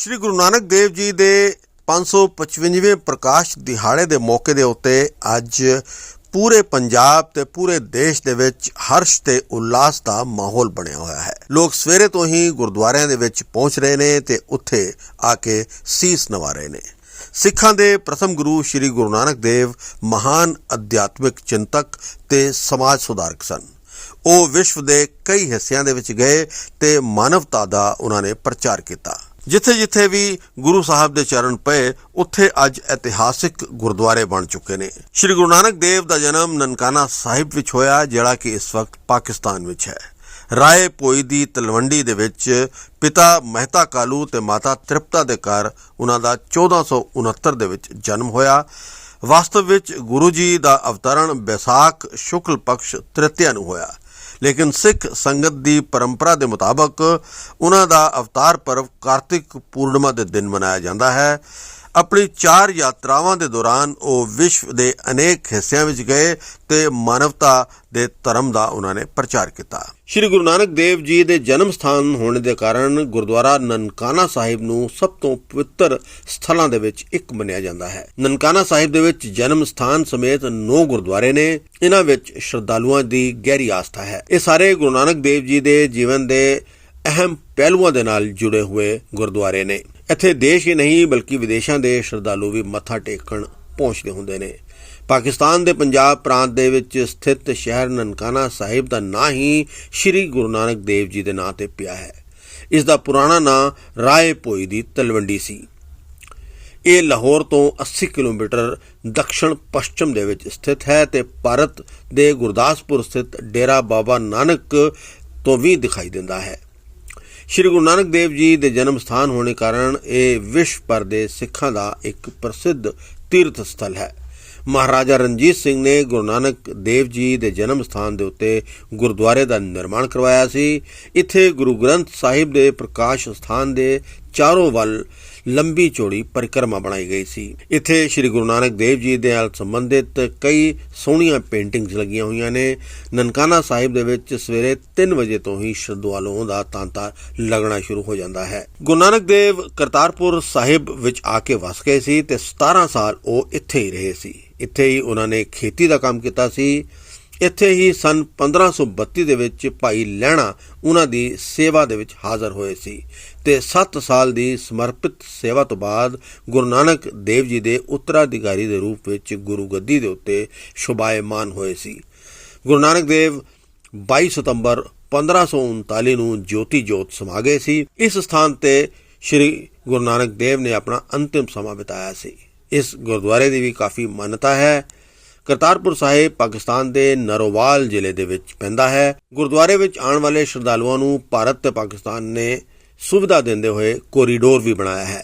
ਸ਼੍ਰੀ ਗੁਰੂ ਨਾਨਕ ਦੇਵ ਜੀ ਦੇ 555ਵੇਂ ਪ੍ਰਕਾਸ਼ ਦਿਹਾੜੇ ਦੇ ਮੌਕੇ ਦੇ ਉੱਤੇ ਅੱਜ ਪੂਰੇ ਪੰਜਾਬ ਤੇ ਪੂਰੇ ਦੇਸ਼ ਦੇ ਵਿੱਚ ਹਰਸ਼ ਤੇ ਉਲਾਸ ਦਾ ਮਾਹੌਲ ਬਣਿਆ ਹੋਇਆ ਹੈ। ਲੋਕ ਸਵੇਰੇ ਤੋਂ ਹੀ ਗੁਰਦੁਆਰਿਆਂ ਦੇ ਵਿੱਚ ਪਹੁੰਚ ਰਹੇ ਨੇ ਤੇ ਉੱਥੇ ਆ ਕੇ ਸੀਸ ਨਵਾ ਰਹੇ ਨੇ। ਸਿੱਖਾਂ ਦੇ ਪ੍ਰਥਮ ਗੁਰੂ ਸ੍ਰੀ ਗੁਰੂ ਨਾਨਕ ਦੇਵ ਮਹਾਨ ਅਧਿਆਤਮਿਕ ਚਿੰਤਕ ਤੇ ਸਮਾਜ ਸੁਧਾਰਕ ਸਨ। ਉਹ ਵਿਸ਼ਵ ਦੇ ਕਈ ਹਿੱਸਿਆਂ ਦੇ ਵਿੱਚ ਗਏ ਤੇ ਮਾਨਵਤਾ ਦਾ ਉਹਨਾਂ ਨੇ ਪ੍ਰਚਾਰ ਕੀਤਾ। ਜਿੱਥੇ-ਜਿੱਥੇ ਵੀ ਗੁਰੂ ਸਾਹਿਬ ਦੇ ਚਰਨ ਪਏ, ਉੱਥੇ ਅੱਜ ਇਤਿਹਾਸਿਕ ਗੁਰਦੁਆਰੇ ਬਣ ਚੁੱਕੇ ਨੇ। ਸ੍ਰੀ ਗੁਰੂ ਨਾਨਕ ਦੇਵ ਦਾ ਜਨਮ ਨਨਕਾਣਾ ਸਾਹਿਬ ਵਿੱਚ ਹੋਇਆ, ਜਿਹੜਾ ਕਿ ਇਸ ਵਕਤ ਪਾਕਿਸਤਾਨ ਵਿੱਚ ਹੈ। ਰਾਏ ਪੋਈ ਦੀ ਤਲਵੰਡੀ ਦੇ ਵਿੱਚ ਪਿਤਾ ਮਹਿਤਾ ਕਾਲੂ ਤੇ ਮਾਤਾ ਤ੍ਰਿਪਤਾ ਦੇ ਘਰ ਉਹਨਾਂ ਦਾ 1469 ਦੇ ਵਿੱਚ ਜਨਮ ਹੋਇਆ। ਵਾਸਤਵ ਵਿੱਚ ਗੁਰੂ ਜੀ ਦਾ ਅਵਤਰਣ ਬੈਸਾਖ ਸ਼ੁਕਲ ਪਕਸ਼ ਤ੍ਰਿਤਿਆ ਨੂੰ ਹੋਇਆ। ਲੇਕਿਨ ਸਿੱਖ ਸੰਗਤ ਦੀ ਪਰੰਪਰਾ ਦੇ ਮੁਤਾਬਕ ਉਹਨਾਂ ਦਾ ਅਵਤਾਰ ਪਰਵ ਕਾਰਤਿਕ ਪੂਰਨਿਮਾ ਦੇ ਦਿਨ ਮਨਾਇਆ ਜਾਂਦਾ ਹੈ। ਆਪਣੀ ਚਾਰ ਯਾਤਰਾਵਾਂ ਦੇ ਦੌਰਾਨ ਉਹ ਵਿਸ਼ਵ ਦੇ ਅਨੇਕ ਹਿੱਸਿਆਂ ਵਿੱਚ ਗਏ ਤੇ ਮਾਨਵਤਾ ਦੇ ਧਰਮ ਦਾ ਉਹਨਾਂ ਨੇ ਪ੍ਰਚਾਰ ਕੀਤਾ। ਸ਼੍ਰੀ ਗੁਰੂ ਨਾਨਕ ਦੇਵ ਜੀ ਦੇ ਜਨਮ ਸਥਾਨ ਹੋਣ ਦੇ ਕਾਰਨ ਗੁਰਦੁਆਰਾ ਨਨਕਾਣਾ ਸਾਹਿਬ ਨੂੰ ਸਭ ਤੋਂ ਪਵਿੱਤਰ ਸਥਲਾਂ ਦੇ ਵਿੱਚ ਇੱਕ ਮੰਨਿਆ ਜਾਂਦਾ ਹੈ। ਨਨਕਾਣਾ ਸਾਹਿਬ ਦੇ ਵਿੱਚ ਜਨਮ ਸਥਾਨ ਸਮੇਤ 9 ਗੁਰਦੁਆਰੇ ਨੇ, ਇਹਨਾਂ ਵਿੱਚ ਸ਼ਰਧਾਲੂਆਂ ਦੀ ਗਹਿਰੀ ਆਸਥਾ ਹੈ। ਇਹ ਸਾਰੇ ਗੁਰੂ ਨਾਨਕ ਦੇਵ ਜੀ ਦੇ ਜੀਵਨ ਦੇ ਅਹਿਮ ਪਹਿਲੂਆਂ ਦੇ ਨਾਲ ਜੁੜੇ ਹੋਏ ਗੁਰਦੁਆਰੇ ਨੇ। ਇੱਥੇ ਦੇਸ਼ ਹੀ ਨਹੀਂ, ਬਲਕਿ ਵਿਦੇਸ਼ਾਂ ਦੇ ਸ਼ਰਧਾਲੂ ਵੀ ਮੱਥਾ ਟੇਕਣ ਪਹੁੰਚਦੇ ਹੁੰਦੇ ਨੇ। ਪਾਕਿਸਤਾਨ ਦੇ ਪੰਜਾਬ ਪ੍ਰਾਂਤ ਦੇ ਵਿੱਚ ਸਥਿਤ ਸ਼ਹਿਰ ਨਨਕਾਣਾ ਸਾਹਿਬ ਦਾ ਨਾਂ ਹੀ ਸ੍ਰੀ ਗੁਰੂ ਨਾਨਕ ਦੇਵ ਜੀ ਦੇ ਨਾਂ ਤੇ ਪਿਆ ਹੈ। ਇਸ ਦਾ ਪੁਰਾਣਾ ਨਾਂ ਰਾਏ ਪੋਈ ਦੀ ਤਲਵੰਡੀ ਸੀ। ਇਹ ਲਾਹੌਰ ਤੋਂ 80 ਕਿਲੋਮੀਟਰ ਦੱਖਣ ਪੱਛਮ ਦੇ ਵਿੱਚ ਸਥਿਤ ਹੈ ਤੇ ਭਾਰਤ ਦੇ ਗੁਰਦਾਸਪੁਰ ਸਥਿਤ ਡੇਰਾ ਬਾਬਾ ਨਾਨਕ ਤੋਂ ਵੀ ਦਿਖਾਈ ਦਿੰਦਾ ਹੈ। ਸ਼੍ਰੀ ਗੁਰੂ ਨਾਨਕ ਦੇਵ ਜੀ ਦੇ ਜਨਮ ਸਥਾਨ ਹੋਣੇ ਕਾਰਨ ਇਹ ਵਿਸ਼ਵ ਭਰ ਦੇ ਸਿੱਖਾਂ ਦਾ ਇੱਕ ਪ੍ਰਸਿੱਧ ਤੀਰਥ ਸਥਲ ਹੈ। ਮਹਾਰਾਜਾ ਰਣਜੀਤ ਸਿੰਘ ਨੇ ਗੁਰੂ ਨਾਨਕ ਦੇਵ ਜੀ ਦੇ ਜਨਮ ਸਥਾਨ ਦੇ ਉੱਤੇ ਗੁਰਦੁਆਰੇ ਦਾ ਨਿਰਮਾਣ ਕਰਵਾਇਆ ਸੀ। ਇੱਥੇ ਗੁਰੂ ਗ੍ਰੰਥ ਸਾਹਿਬ ਦੇ ਪ੍ਰਕਾਸ਼ ਸਥਾਨ ਦੇ ਚਾਰੋਂ ਵੱਲ ਲੰਬੀ ਚੌੜੀ ਪਰਿਕਰਮਾ ਬਣਾਈ ਗਈ ਸੀ। ਇੱਥੇ ਸ੍ਰੀ ਗੁਰੂ ਨਾਨਕ ਦੇਵ ਜੀ ਦੇ ਨਾਲ ਸੰਬੰਧਿਤ ਕਈ ਸੋਹਣੀਆਂ ਪੇਂਟਿੰਗਸ ਲੱਗੀਆਂ ਹੋਈਆਂ ਨੇ। ਨਨਕਾਣਾ ਸਾਹਿਬ ਦੇ ਵਿੱਚ ਸਵੇਰੇ 3 ਵਜੇ ਤੋਂ ਹੀ ਸ਼ਰਧਾਲੂਆਂ ਦਾ ਤਾਂਤਾ ਲੱਗਣਾ ਸ਼ੁਰੂ ਹੋ ਜਾਂਦਾ ਹੈ। ਗੁਰੂ ਨਾਨਕ ਦੇਵ ਕਰਤਾਰਪੁਰ ਸਾਹਿਬ ਵਿੱਚ ਆ ਕੇ ਵਸ ਗਏ ਸੀ ਤੇ 17 ਸਾਲ ਉਹ ਇੱਥੇ ਹੀ ਰਹੇ ਸੀ। ਇੱਥੇ ਹੀ ਉਹਨਾਂ ਨੇ ਖੇਤੀ ਦਾ ਕੰਮ ਕੀਤਾ ਸੀ। ਇੱਥੇ ਹੀ ਸਨ 1532 ਦੇ ਵਿੱਚ ਭਾਈ ਲੈਣਾ ਉਹਨਾਂ ਦੀ ਸੇਵਾ ਦੇ ਵਿੱਚ ਹਾਜ਼ਰ ਹੋਏ ਸੀ ਤੇ 7 ਸਾਲ ਦੀ ਸਮਰਪਿਤ ਸੇਵਾ ਤੋਂ ਬਾਅਦ ਗੁਰੂ ਨਾਨਕ ਦੇਵ ਜੀ ਦੇ ਉੱਤਰਾਧਿਕਾਰੀ ਦੇ ਰੂਪ ਵਿੱਚ ਗੁਰੂ ਗੱਦੀ ਦੇ ਉੱਤੇ ਸ਼ੁਭਾਇਮਾਨ ਹੋਏ ਸੀ। ਗੁਰੂ ਨਾਨਕ ਦੇਵ 22 ਸਤੰਬਰ 1539 ਨੂੰ ਜੋਤੀ ਜੋਤ ਸਮਾ ਗਏ ਸੀ। ਇਸ ਸਥਾਨ ਤੇ ਸ੍ਰੀ ਗੁਰੂ ਨਾਨਕ ਦੇਵ ਨੇ ਆਪਣਾ ਅੰਤਿਮ ਸਮਾਂ ਬਿਤਾਇਆ ਸੀ। ਇਸ ਗੁਰਦੁਆਰੇ ਦੀ ਵੀ ਕਾਫੀ ਮਾਨਤਾ ਹੈ। ਕਰਤਾਰਪੁਰ ਸਾਹਿਬ ਪਾਕਿਸਤਾਨ ਦੇ ਨਰੋਵਾਲ ਜ਼ਿਲ੍ਹੇ ਦੇ ਵਿੱਚ ਪੈਂਦਾ ਹੈ। ਗੁਰਦੁਆਰੇ ਵਿੱਚ ਆਉਣ ਵਾਲੇ ਸ਼ਰਧਾਲੂਆਂ ਨੂੰ ਭਾਰਤ ਤੇ ਪਾਕਿਸਤਾਨ ਨੇ ਸੁਵਿਧਾ ਦਿੰਦੇ ਹੋਏ ਕੋਰੀਡੋਰ ਵੀ ਬਣਾਇਆ ਹੈ।